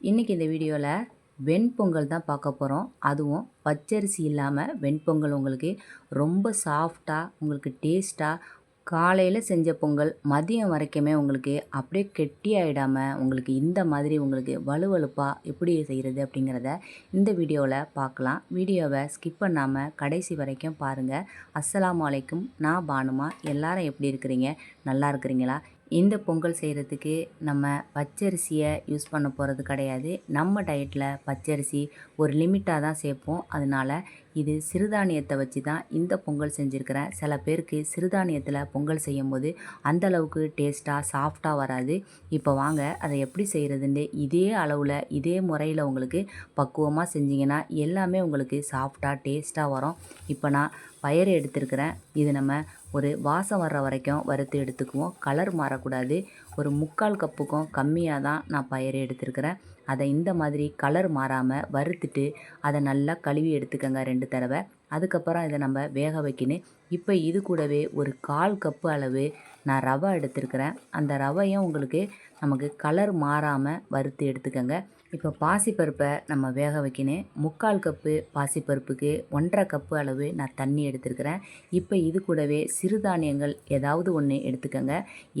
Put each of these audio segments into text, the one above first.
இன்றைக்கி இந்த வீடியோவில் வெண்பொங்கல் தான் பார்க்க போகிறோம் அதுவும் பச்சரிசி இல்லாமல் வெண்பொங்கல் உங்களுக்கு ரொம்ப சாஃப்டாக உங்களுக்கு டேஸ்ட்டாக காலையில் செஞ்ச பொங்கல் மதியம் வரைக்குமே உங்களுக்கு அப்படியே கெட்டியாயிடாமல் உங்களுக்கு இந்த மாதிரி உங்களுக்கு வலுவலுப்பாக எப்படி செய்கிறது அப்படிங்கிறத இந்த வீடியோவில் பார்க்கலாம். வீடியோவை ஸ்கிப் பண்ணாமல் கடைசி வரைக்கும் பாருங்கள் அஸ்லாம் வலைக்கும் நான் பானுமா. எல்லாரும் எப்படி இருக்கிறீங்க? நல்லா இருக்கிறீங்களா? இந்த பொங்கல் செய்கிறதுக்கு நம்ம பச்சரிசியை யூஸ் பண்ண போகிறது கிடையாது. நம்ம டயட்டில் பச்சரிசி ஒரு லிமிட்டாக தான் சேர்ப்போம். அதனால் இது சிறுதானியத்தை வச்சு தான் இந்த பொங்கல் செஞ்சுருக்கிறேன். சில பேருக்கு சிறுதானியத்தில் பொங்கல் செய்யும்போது அந்தளவுக்கு டேஸ்ட்டாக சாஃப்டாக வராது. இப்போ வாங்க அதை எப்படி செய்கிறதுன்னு இதே அளவில் இதே முறையில் உங்களுக்கு பக்குவமாக செஞ்சிங்கன்னா எல்லாமே உங்களுக்கு சாஃப்டாக டேஸ்ட்டாக வரும். இப்போ நான் பயறு எடுத்துருக்கிறேன். இது நம்ம ஒரு வாசம் வர்ற வரைக்கும் வறுத்து எடுத்துக்குவோம். கலர் மாறக்கூடாது. ஒரு முக்கால் கப்புக்கும் கம்மியாக தான் நான் பயிரை எடுத்துருக்கிறேன். அதை இந்த மாதிரி கலர் மாறாமல் வறுத்துட்டு அதை நல்லா கழுவி எடுத்துக்கோங்க ரெண்டு தடவை. அதுக்கப்புறம் இதை நம்ம வேக வைக்கணும். இப்போ இது கூடவே ஒரு கால் கப்பு அளவு நான் ரவை எடுத்துருக்கிறேன். அந்த ரவையும் உங்களுக்கு நமக்கு கலர் மாறாமல் வறுத்து எடுத்துக்கோங்க. இப்போ பாசிப்பருப்பை நம்ம வேக வைக்கணும். முக்கால் கப்பு பாசிப்பருப்புக்கு ஒன்றரை கப்பு அளவு நான் தண்ணி எடுத்துருக்கிறேன். இப்போ இது கூடவே சிறுதானியங்கள் ஏதாவது ஒன்று எடுத்துக்கோங்க.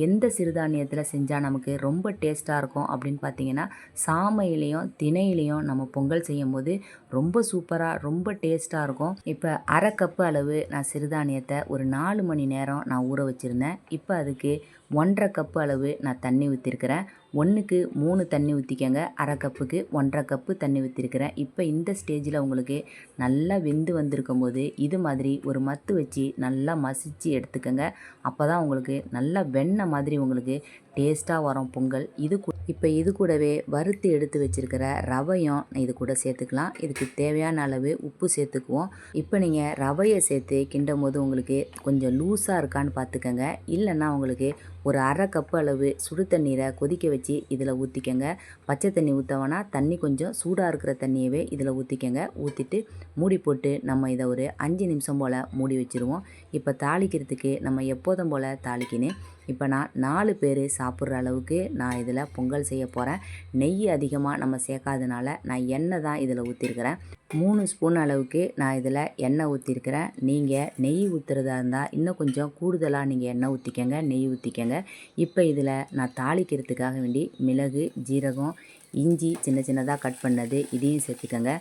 எந்த சிறுதானியத்தில் செஞ்சால் நமக்கு ரொம்ப டேஸ்ட்டாக இருக்கும் அப்படின்னு பார்த்தீங்கன்னா சாமையிலையும் திணையிலையும் நம்ம பொங்கல் செய்யும் போது ரொம்ப சூப்பராக ரொம்ப டேஸ்ட்டாக இருக்கும். இப்போ அரை கப்பு அளவு நான் சிறுதானியத்தை ஒரு நாலு மணி நேரம் நான் ஊற வச்சுருந்தேன். இப்போ அதுக்கு ஒன்றரை கப்பு அளவு நான் தண்ணி ஊற்றிருக்கிறேன் ஒன்றுக்கு மூணு தண்ணி ஊற்றிக்கங்க அரை கப்புக்கு ஒன்றரை கப்பு தண்ணி ஊற்றிருக்கிறேன் இப்போ இந்த ஸ்டேஜில் உங்களுக்கு நல்லா வெந்து வந்திருக்கும் போது இது மாதிரி ஒரு மத்து வச்சு நல்லா மசித்து எடுத்துக்கோங்க. அப்போ தான் உங்களுக்கு நல்லா வெண்ணெய் மாதிரி உங்களுக்கு டேஸ்ட்டாக வரும் பொங்கல். இது இப்போ இது கூடவே வறுத்து எடுத்து வச்சுருக்கிற ரவையும் இது கூட சேர்த்துக்கலாம். இதுக்கு தேவையான அளவு உப்பு சேர்த்துக்குவோம். இப்போ நீங்கள் ரவையை சேர்த்து கிண்டும் போது உங்களுக்கு கொஞ்சம் லூஸாக இருக்கான்னு பார்த்துக்கோங்க இல்லைன்னா உங்களுக்கு ஒரு அரை கப்பு அளவு சுடு தண்ணீரை கொதிக்க வச்சு இதில் ஊற்றிக்கங்க பச்சை தண்ணி ஆனால் தண்ணி கொஞ்சம் சூடாக இருக்கிற தண்ணியவே இதில் ஊற்றிக்கங்க ஊற்றிட்டு மூடி போட்டு நம்ம இதை ஒரு அஞ்சு நிமிஷம் போல் மூடி வச்சுருவோம். இப்போ தாளிக்கிறதுக்கு நம்ம எப்போதும் போல் தாளிக்கினேன். இப்போ நான் நாலு பேர் சாப்பிட்ற அளவுக்கு நான் இதில் பொங்கல் செய்ய போகிறேன் நெய் அதிகமாக நம்ம சேர்க்காதனால நான் எண்ணெய் தான் இதில் ஊற்றிருக்கிறேன் மூணு ஸ்பூன் அளவுக்கு நான் இதில் எண்ணெய் ஊற்றிருக்கிறேன் நீங்கள் நெய் ஊற்றுறதா இருந்தால் இன்னும் கொஞ்சம் கூடுதலாக நீங்கள் எண்ணெய் ஊற்றிக்கங்க நெய் ஊற்றிக்கங்க இப்போ இதில் நான் தாளிக்கிறதுக்காக வேண்டி மிளகு ஜீரகம் இஞ்சி சின்ன சின்னதாக கட் பண்ணது இதையும் சேர்த்துக்கோங்க.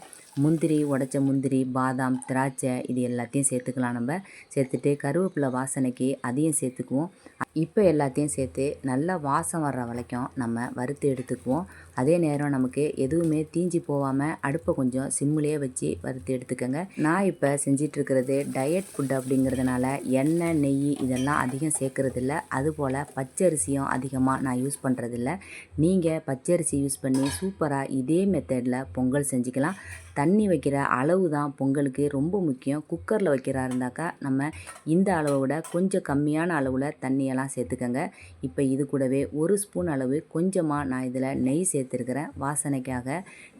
முந்திரி உடச்ச முந்திரி பாதாம் திராட்சை இது எல்லாத்தையும் சேர்த்துக்கலாம் நம்ம. சேர்த்துட்டு கருவேப்பிலை வாசனைக்கு அதையும் சேர்த்துக்குவோம். இப்போ எல்லாத்தையும் சேர்த்து நல்லா வாசம் வர்ற வரைக்கும் நம்ம வறுத்து எடுத்துக்குவோம். அதே நேரம் நமக்கு எதுவுமே தீஞ்சி போகாமல் அடுப்பை கொஞ்சம் சிம்மிலே வச்சு வறுத்து எடுத்துக்கோங்க. நான் இப்போ செஞ்சிட்ருக்கிறது டயட் ஃபுட் அப்படிங்கிறதுனால எண்ணெய் நெய் இதெல்லாம் அதிகம் சேர்க்குறதில்ல. அதுபோல் பச்சரிசியும் அதிகமாக நான் யூஸ் பண்ணுறதில்ல நீங்கள் பச்சரிசி யூஸ் பண்ணி சூப்பராக இதே மெத்தடில் பொங்கல் செஞ்சுக்கலாம். தண்ணி வைக்கிற அளவு தான் பொங்கலுக்கு ரொம்ப முக்கியம். குக்கரில் வைக்கிறா இருந்தாக்கா நம்ம இந்த அளவை விட கொஞ்சம் கம்மியான அளவில் தண்ணியெல்லாம் சேர்த்துக்கோங்க. இப்போ இது கூடவே ஒரு ஸ்பூன் அளவு கொஞ்சமாக நான் இதில் நெய் சேர்த்துருக்கிறேன். வாசனைக்காக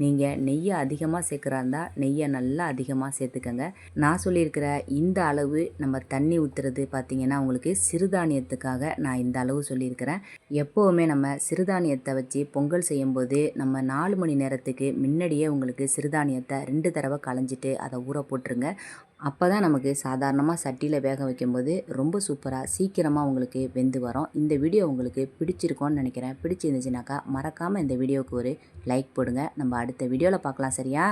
நீங்கள் நெய்யை அதிகமாக சேர்க்குறா இருந்தால் நெய்யை நல்லா அதிகமாக சேர்த்துக்கோங்க. நான் சொல்லியிருக்கிற இந்த அளவு நம்ம தண்ணி ஊற்றுறது பார்த்திங்கன்னா உங்களுக்கு சிறுதானியத்துக்காக நான் இந்த அளவு சொல்லியிருக்கிறேன். எப்போவுமே நம்ம சிறுதானியத்தை வச்சு பொங்கல் செய்யும்போது நம்ம நாலு மணி நேரத்துக்கு முன்னாடியே உங்களுக்கு சிறுதானியத்தை வெங்காயத்தை ரெண்டு தடவை களைஞ்சிட்டு அதை ஊற போட்டுருங்க. அப்போ தான் நமக்கு சாதாரணமாக சட்டியில் வேக வைக்கும்போது ரொம்ப சூப்பராக சீக்கிரமாக உங்களுக்கு வெந்து வரும். இந்த வீடியோ உங்களுக்கு பிடிச்சிருக்கோன்னு நினைக்கிறேன். பிடிச்சிருந்துச்சுனாக்கா மறக்காமல் இந்த வீடியோவுக்கு ஒரு லைக் போடுங்க. நம்ம அடுத்த வீடியோவில் பார்க்கலாம் சரியா?